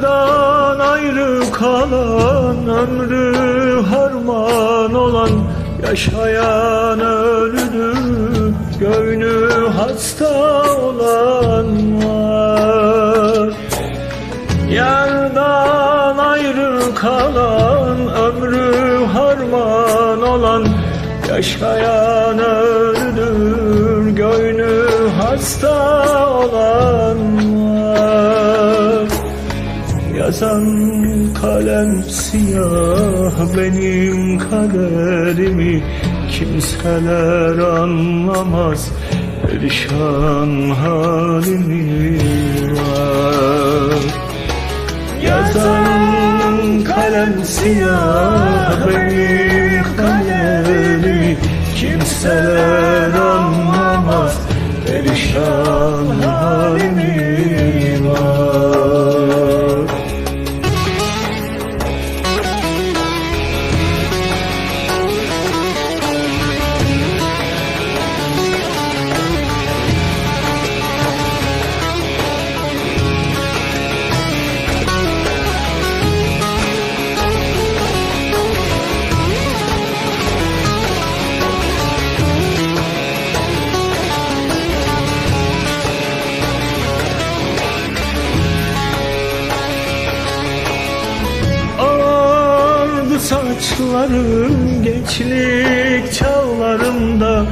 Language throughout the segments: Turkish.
Yardan ayrı kalan ömrü harman olan Yaşayan ölüdü. Göğnü hasta olan var. Yardan ayrı kalan ömrü harman olan Yaşayan ölüdür. Göğnü hasta olan var Yazan kalem siyah benim kaderimi Kimseler anlamaz. Perişan halimi var. Yazan kalem siyah benim Ağardı saçlarım gençlik çağlarımda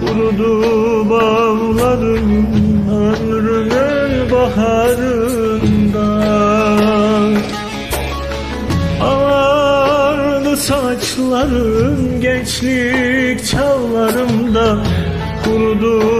Kurudu bağlarım ömrümün baharında. Ağardı saçlarım gençlik çağlarımda Kurudu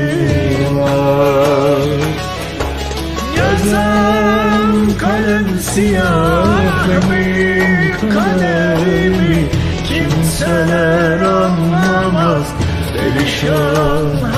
kalem siyah benim kaderimi Kimseler anlamaz perişan